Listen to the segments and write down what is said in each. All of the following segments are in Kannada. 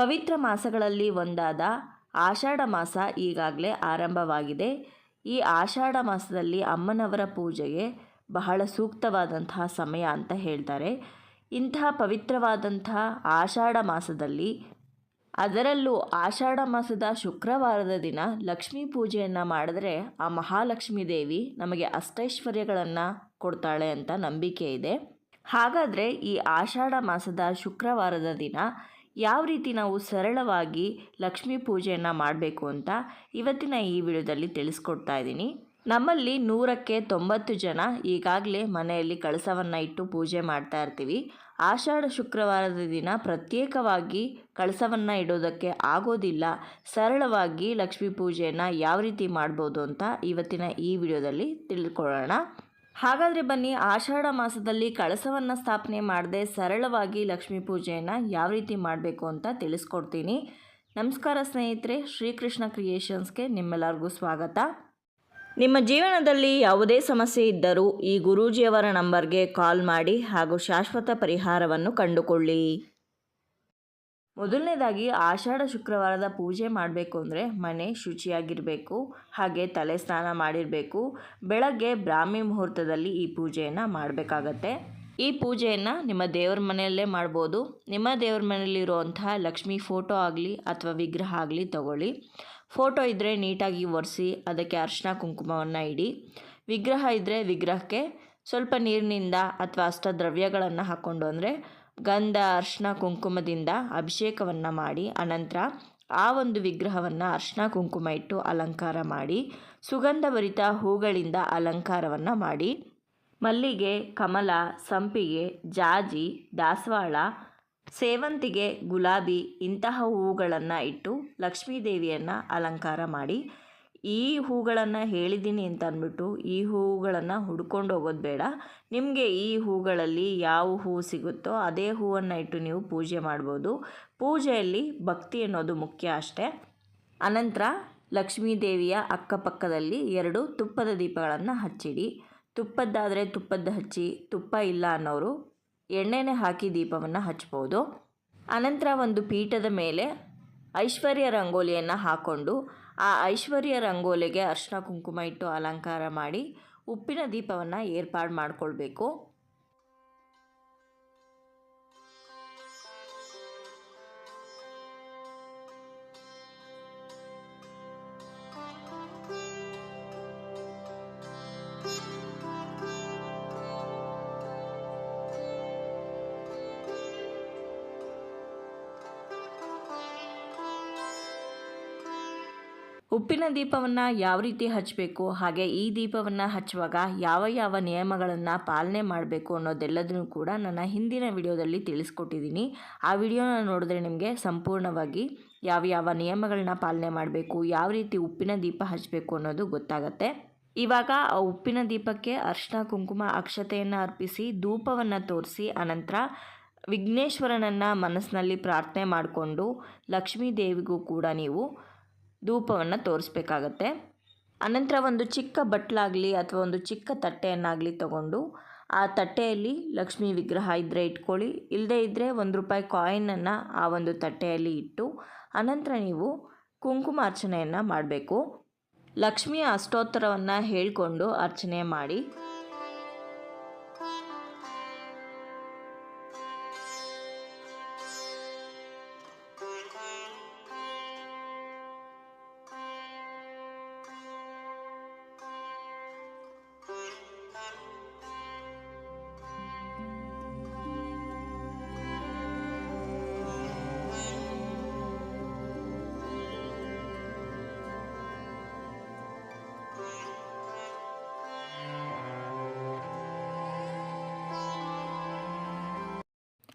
ಪವಿತ್ರ ಮಾಸಗಳಲ್ಲಿ ಒಂದಾದ ಆಷಾಢ ಮಾಸ ಈಗಾಗಲೇ ಆರಂಭವಾಗಿದೆ. ಈ ಆಷಾಢ ಮಾಸದಲ್ಲಿ ಅಮ್ಮನವರ ಪೂಜೆಗೆ ಬಹಳ ಸೂಕ್ತವಾದಂತಹ ಸಮಯ ಅಂತ ಹೇಳ್ತಾರೆ. ಇಂತಹ ಪವಿತ್ರವಾದಂತಹ ಆಷಾಢ ಮಾಸದಲ್ಲಿ ಅದರಲ್ಲೂ ಆಷಾಢ ಮಾಸದ ಶುಕ್ರವಾರದ ದಿನ ಲಕ್ಷ್ಮೀ ಪೂಜೆಯನ್ನು ಮಾಡಿದ್ರೆ ಆ ಮಹಾಲಕ್ಷ್ಮೀ ದೇವಿ ನಮಗೆ ಅಷ್ಟೈಶ್ವರ್ಯಗಳನ್ನು ಕೊಡ್ತಾಳೆ ಅಂತ ನಂಬಿಕೆ ಇದೆ. ಹಾಗಾದರೆ ಈ ಆಷಾಢ ಮಾಸದ ಶುಕ್ರವಾರದ ದಿನ ಯಾವ ರೀತಿ ನಾವು ಸರಳವಾಗಿ ಲಕ್ಷ್ಮೀ ಪೂಜೆಯನ್ನು ಮಾಡಬೇಕು ಅಂತ ಇವತ್ತಿನ ಈ ವಿಡಿಯೋದಲ್ಲಿ ತಿಳಿಸ್ಕೊಡ್ತಾ ಇದ್ದೀನಿ. ನಮ್ಮಲ್ಲಿ ನೂರಕ್ಕೆ ತೊಂಬತ್ತು ಜನ ಈಗಾಗಲೇ ಮನೆಯಲ್ಲಿ ಕಳಸವನ್ನು ಇಟ್ಟು ಪೂಜೆ ಮಾಡ್ತಾ ಇರ್ತೀವಿ. ಆಷಾಢ ಶುಕ್ರವಾರದ ದಿನ ಪ್ರತ್ಯೇಕವಾಗಿ ಕಳಸವನ್ನು ಇಡೋದಕ್ಕೆ ಆಗೋದಿಲ್ಲ. ಸರಳವಾಗಿ ಲಕ್ಷ್ಮೀ ಪೂಜೆಯನ್ನು ಯಾವ ರೀತಿ ಮಾಡ್ಬೋದು ಅಂತ ಇವತ್ತಿನ ಈ ವಿಡಿಯೋದಲ್ಲಿ ತಿಳ್ಕೊಳ್ಳೋಣ. ಹಾಗಾದರೆ ಬನ್ನಿ, ಆಷಾಢ ಮಾಸದಲ್ಲಿ ಕಳಸವನ್ನು ಸ್ಥಾಪನೆ ಮಾಡದೆ ಸರಳವಾಗಿ ಲಕ್ಷ್ಮೀ ಪೂಜೆಯನ್ನು ಯಾವ ರೀತಿ ಮಾಡಬೇಕು ಅಂತ ತಿಳಿಸ್ಕೊಡ್ತೀನಿ. ನಮಸ್ಕಾರ ಸ್ನೇಹಿತರೆ, ಶ್ರೀಕೃಷ್ಣ ಕ್ರಿಯೇಷನ್ಸ್ಗೆ ನಿಮ್ಮೆಲ್ಲರಿಗೂ ಸ್ವಾಗತ. ನಿಮ್ಮ ಜೀವನದಲ್ಲಿ ಯಾವುದೇ ಸಮಸ್ಯೆ ಇದ್ದರೂ ಈ ಗುರೂಜಿಯವರ ನಂಬರ್ಗೆ ಕಾಲ್ ಮಾಡಿ ಹಾಗೂ ಶಾಶ್ವತ ಪರಿಹಾರವನ್ನು ಕಂಡುಕೊಳ್ಳಿ. ಮೊದಲನೇದಾಗಿ ಆಷಾಢ ಶುಕ್ರವಾರದ ಪೂಜೆ ಮಾಡಬೇಕು ಅಂದರೆ ಮನೆ ಶುಚಿಯಾಗಿರಬೇಕು, ಹಾಗೆ ತಲೆ ಸ್ನಾನ ಮಾಡಿರಬೇಕು. ಬೆಳಗ್ಗೆ ಬ್ರಾಹ್ಮಿ ಮುಹೂರ್ತದಲ್ಲಿ ಈ ಪೂಜೆಯನ್ನು ಮಾಡಬೇಕಾಗತ್ತೆ. ಈ ಪೂಜೆಯನ್ನು ನಿಮ್ಮ ದೇವ್ರ ಮನೆಯಲ್ಲೇ ಮಾಡ್ಬೋದು. ನಿಮ್ಮ ದೇವ್ರ ಮನೆಯಲ್ಲಿರುವಂತಹ ಲಕ್ಷ್ಮಿ ಫೋಟೋ ಆಗಲಿ ಅಥವಾ ವಿಗ್ರಹ ಆಗಲಿ ತಗೊಳ್ಳಿ. ಫೋಟೋ ಇದ್ದರೆ ನೀಟಾಗಿ ಒರೆಸಿ, ಅದಕ್ಕೆ ಅರಿಶಿನ ಕುಂಕುಮವನ್ನು ಇಡಿ. ವಿಗ್ರಹ ಇದ್ದರೆ ವಿಗ್ರಹಕ್ಕೆ ಸ್ವಲ್ಪ ನೀರಿನಿಂದ ಅಥವಾ ಅಷ್ಟದ್ರವ್ಯಗಳನ್ನು ಹಾಕ್ಕೊಂಡು ಅಂದರೆ ಗಂಧ ಅರ್ಶಿನ ಕುಂಕುಮದಿಂದ ಅಭಿಷೇಕವನ್ನು ಮಾಡಿ, ಅನಂತರ ಆ ಒಂದು ವಿಗ್ರಹವನ್ನು ಅರ್ಶಿನ ಕುಂಕುಮ ಇಟ್ಟು ಅಲಂಕಾರ ಮಾಡಿ, ಸುಗಂಧಭರಿತ ಹೂಗಳಿಂದ ಅಲಂಕಾರವನ್ನು ಮಾಡಿ, ಮಲ್ಲಿಗೆ, ಕಮಲ, ಸಂಪಿಗೆ, ಜಾಜಿ, ದಾಸವಾಳ, ಸೇವಂತಿಗೆ, ಗುಲಾಬಿ ಇಂತಹ ಹೂಗಳನ್ನು ಇಟ್ಟು ಲಕ್ಷ್ಮೀ ದೇವಿಯನ್ನು ಅಲಂಕಾರ ಮಾಡಿ ಈ ಹೂಗಳನ್ನು ಹೇಳಿದ್ದೀನಿ ಅಂತ ಅಂದ್ಬಿಟ್ಟು ಈ ಹೂಗಳನ್ನು ಹುಡ್ಕೊಂಡು ಹೋಗೋದು ಬೇಡ. ನಿಮಗೆ ಈ ಹೂಗಳಲ್ಲಿ ಯಾವ ಹೂವು ಸಿಗುತ್ತೋ ಅದೇ ಹೂವನ್ನು ಇಟ್ಟು ನೀವು ಪೂಜೆ ಮಾಡ್ಬೋದು. ಪೂಜೆಯಲ್ಲಿ ಭಕ್ತಿ ಅನ್ನೋದು ಮುಖ್ಯ ಅಷ್ಟೇ. ಅನಂತರ ಲಕ್ಷ್ಮೀ ದೇವಿಯ ಅಕ್ಕಪಕ್ಕದಲ್ಲಿ ಎರಡು ತುಪ್ಪದ ದೀಪಗಳನ್ನು ಹಚ್ಚಿಡಿ. ತುಪ್ಪದ್ದಾದರೆ ತುಪ್ಪದ್ದು ಹಚ್ಚಿ, ತುಪ್ಪ ಇಲ್ಲ ಅನ್ನೋರು ಎಣ್ಣೆನೇ ಹಾಕಿ ದೀಪವನ್ನು ಹಚ್ಬೋದು. ಅನಂತರ ಒಂದು ಪೀಠದ ಮೇಲೆ ಐಶ್ವರ್ಯ ರಂಗೋಲಿಯನ್ನು ಹಾಕ್ಕೊಂಡು ಆ ಐಶ್ವರ್ಯ ರಂಗೋಲಿಗೆ ಅರಿಶಿನ ಕುಂಕುಮ ಇಟ್ಟು ಅಲಂಕಾರ ಮಾಡಿ ಉಪ್ಪಿನ ದೀಪವನ್ನು ಏರ್ಪಾಡು ಮಾಡಿಕೊಳ್ಬೇಕು. ಉಪ್ಪಿನ ದೀಪವನ್ನು ಯಾವ ರೀತಿ ಹಚ್ಚಬೇಕು ಹಾಗೆ ಈ ದೀಪವನ್ನು ಹಚ್ಚುವಾಗ ಯಾವ ಯಾವ ನಿಯಮಗಳನ್ನು ಪಾಲನೆ ಮಾಡಬೇಕು ಅನ್ನೋದೆಲ್ಲದನ್ನು ಕೂಡ ನನ್ನ ಹಿಂದಿನ ವಿಡಿಯೋದಲ್ಲಿ ತಿಳಿಸ್ಕೊಟ್ಟಿದ್ದೀನಿ. ಆ ವಿಡಿಯೋನ ನೋಡಿದ್ರೆ ನಿಮಗೆ ಸಂಪೂರ್ಣವಾಗಿ ಯಾವ ಯಾವ ನಿಯಮಗಳನ್ನ ಪಾಲನೆ ಮಾಡಬೇಕು, ಯಾವ ರೀತಿ ಉಪ್ಪಿನ ದೀಪ ಹಚ್ಚಬೇಕು ಅನ್ನೋದು ಗೊತ್ತಾಗತ್ತೆ. ಇವಾಗ ಆ ಉಪ್ಪಿನ ದೀಪಕ್ಕೆ ಅರ್ಶಿನ ಕುಂಕುಮ, ಅಕ್ಷತೆಯನ್ನು ಅರ್ಪಿಸಿ, ಧೂಪವನ್ನು ತೋರಿಸಿ, ಅನಂತರ ವಿಘ್ನೇಶ್ವರನನ್ನು ಮನಸ್ಸಿನಲ್ಲಿ ಪ್ರಾರ್ಥನೆ ಮಾಡಿಕೊಂಡು ಲಕ್ಷ್ಮೀ ದೇವಿಗೂ ಕೂಡ ನೀವು ಧೂಪವನ್ನು ತೋರಿಸ್ಬೇಕಾಗತ್ತೆ. ಅನಂತರ ಒಂದು ಚಿಕ್ಕ ಬಟ್ಲಾಗಲಿ ಅಥವಾ ಒಂದು ಚಿಕ್ಕ ತಟ್ಟೆಯನ್ನಾಗಲಿ ತಗೊಂಡು ಆ ತಟ್ಟೆಯಲ್ಲಿ ಲಕ್ಷ್ಮೀ ವಿಗ್ರಹ ಇದ್ದರೆ ಇಟ್ಕೊಳ್ಳಿ. ಇಲ್ಲದೇ ಇದ್ದರೆ ಒಂದು ರೂಪಾಯಿ ಕಾಯಿನನ್ನು ಆ ಒಂದು ತಟ್ಟೆಯಲ್ಲಿ ಇಟ್ಟು ಅನಂತರ ನೀವು ಕುಂಕುಮ ಅರ್ಚನೆಯನ್ನು ಮಾಡಬೇಕು. ಲಕ್ಷ್ಮಿಯ ಅಷ್ಟೋತ್ತರವನ್ನು ಹೇಳಿಕೊಂಡು ಅರ್ಚನೆ ಮಾಡಿ.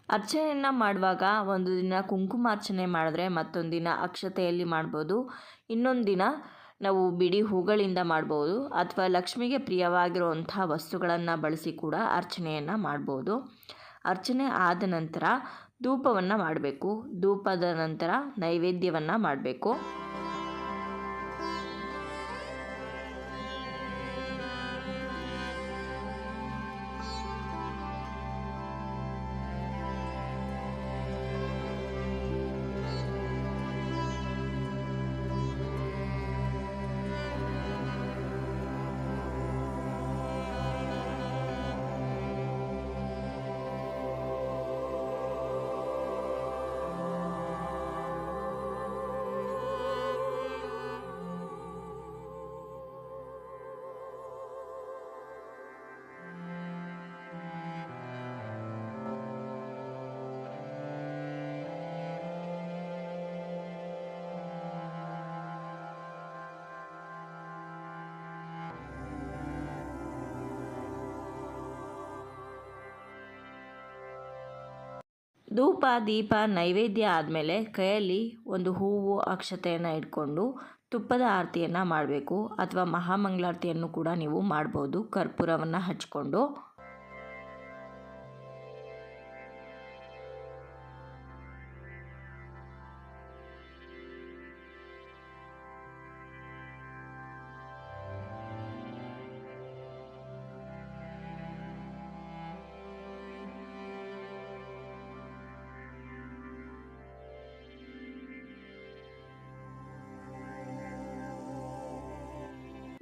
ಅರ್ಚನೆಯನ್ನು ಮಾಡುವಾಗ ಒಂದು ದಿನ ಕುಂಕುಮಾರ್ಚನೆ ಮಾಡಿದ್ರೆ ಮತ್ತೊಂದು ದಿನ ಅಕ್ಷತೆಯಲ್ಲಿ ಮಾಡ್ಬೋದು. ಇನ್ನೊಂದು ದಿನ ನಾವು ಬಿಡಿ ಹೂಗಳಿಂದ ಮಾಡ್ಬೋದು ಅಥವಾ ಲಕ್ಷ್ಮಿಗೆ ಪ್ರಿಯವಾಗಿರುವಂಥ ವಸ್ತುಗಳನ್ನು ಬಳಸಿ ಕೂಡ ಅರ್ಚನೆಯನ್ನು ಮಾಡ್ಬೋದು. ಅರ್ಚನೆ ಆದ ನಂತರ ಧೂಪವನ್ನು ಮಾಡಬೇಕು. ಧೂಪದ ನಂತರ ನೈವೇದ್ಯವನ್ನು ಮಾಡಬೇಕು. ಧೂಪ, ದೀಪ, ನೈವೇದ್ಯ ಆದಮೇಲೆ ಕೈಯಲ್ಲಿ ಒಂದು ಹೂವು ಅಕ್ಷತೆಯನ್ನು ಇಟ್ಕೊಂಡು ತುಪ್ಪದ ಆರತಿಯನ್ನು ಮಾಡಬೇಕು ಅಥವಾ ಮಹಾಮಂಗಳಾರತಿಯನ್ನು ಕೂಡ ನೀವು ಮಾಡ್ಬೋದು. ಕರ್ಪೂರವನ್ನು ಹಚ್ಕೊಂಡು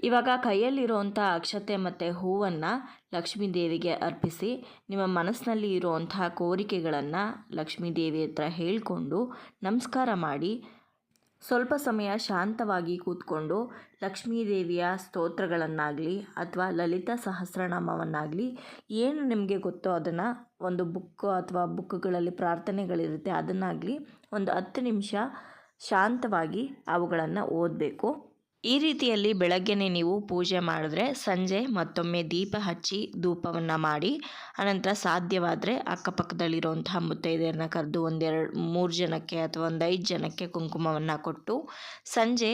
ಇವಾಗ ಕೈಯಲ್ಲಿರುವಂಥ ಅಕ್ಷತೆ ಮತ್ತು ಹೂವನ್ನು ಲಕ್ಷ್ಮೀ ದೇವಿಗೆ ಅರ್ಪಿಸಿ ನಿಮ್ಮ ಮನಸ್ಸಿನಲ್ಲಿ ಇರುವಂತಹ ಕೋರಿಕೆಗಳನ್ನು ಲಕ್ಷ್ಮೀ ದೇವಿ ಹತ್ರ ಹೇಳಿಕೊಂಡು ನಮಸ್ಕಾರ ಮಾಡಿ, ಸ್ವಲ್ಪ ಸಮಯ ಶಾಂತವಾಗಿ ಕೂತ್ಕೊಂಡು ಲಕ್ಷ್ಮೀ ದೇವಿಯ ಸ್ತೋತ್ರಗಳನ್ನಾಗಲಿ ಅಥವಾ ಲಲಿತಾ ಸಹಸ್ರನಾಮವನ್ನಾಗಲಿ ಏನು ನಿಮಗೆ ಗೊತ್ತೋ ಅದನ್ನು ಒಂದು ಬುಕ್ ಅಥವಾ ಬುಕ್ಗಳಲ್ಲಿ ಪ್ರಾರ್ಥನೆಗಳಿರುತ್ತೆ ಅದನ್ನಾಗಲಿ ಒಂದು ಹತ್ತು ನಿಮಿಷ ಶಾಂತವಾಗಿ ಅವುಗಳನ್ನು ಓದಬೇಕು. ಈ ರೀತಿಯಲ್ಲಿ ಬೆಳಗ್ಗೆನೇ ನೀವು ಪೂಜೆ ಮಾಡಿದ್ರೆ ಸಂಜೆ ಮತ್ತೊಮ್ಮೆ ದೀಪ ಹಚ್ಚಿ ಧೂಪವನ್ನು ಮಾಡಿ, ಅನಂತರ ಸಾಧ್ಯವಾದರೆ ಅಕ್ಕಪಕ್ಕದಲ್ಲಿರುವಂತಹ ಮುತ್ತೈದೆಯರನ್ನ ಕರೆದು ಒಂದೆರಡು, ಮೂರು ಜನಕ್ಕೆ ಅಥವಾ ಒಂದು ಐದು ಜನಕ್ಕೆ ಕುಂಕುಮವನ್ನು ಕೊಟ್ಟು ಸಂಜೆ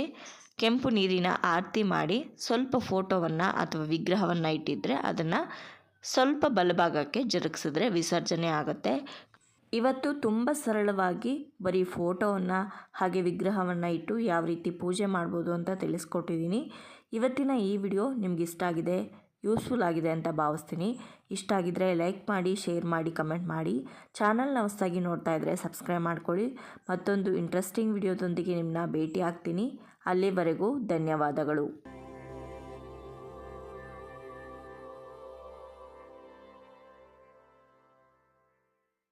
ಕೆಂಪು ನೀರಿನ ಆರತಿ ಮಾಡಿ ಸ್ವಲ್ಪ ಫೋಟೋವನ್ನು ಅಥವಾ ವಿಗ್ರಹವನ್ನು ಇಟ್ಟಿದ್ದರೆ ಅದನ್ನು ಸ್ವಲ್ಪ ಬಲಭಾಗಕ್ಕೆ ಜರುಗಿಸಿದ್ರೆ ವಿಸರ್ಜನೆ ಆಗುತ್ತೆ. ಇವತ್ತು ತುಂಬ ಸರಳವಾಗಿ ಬರೀ ಫೋಟೋವನ್ನು ಹಾಗೆ ವಿಗ್ರಹವನ್ನು ಇಟ್ಟು ಯಾವ ರೀತಿ ಪೂಜೆ ಮಾಡ್ಬೋದು ಅಂತ ತಿಳಿಸ್ಕೊಟ್ಟಿದ್ದೀನಿ. ಇವತ್ತಿನ ಈ ವಿಡಿಯೋ ನಿಮ್ಗೆ ಇಷ್ಟ ಆಗಿದೆ, ಯೂಸ್ಫುಲ್ ಆಗಿದೆ ಅಂತ ಭಾವಿಸ್ತೀನಿ. ಇಷ್ಟ ಆಗಿದ್ದರೆ ಲೈಕ್ ಮಾಡಿ, ಶೇರ್ ಮಾಡಿ, ಕಮೆಂಟ್ ಮಾಡಿ. ಚಾನಲ್ನ ಹೊಸದಾಗಿ ನೋಡ್ತಾ ಇದ್ದರೆ ಸಬ್ಸ್ಕ್ರೈಬ್ ಮಾಡ್ಕೊಳ್ಳಿ. ಮತ್ತೊಂದು ಇಂಟ್ರೆಸ್ಟಿಂಗ್ ವಿಡಿಯೋದೊಂದಿಗೆ ನಿಮ್ಮನ್ನ ಭೇಟಿ ಆಗ್ತೀನಿ ಅಲ್ಲಿವರೆಗೂ ಧನ್ಯವಾದಗಳು.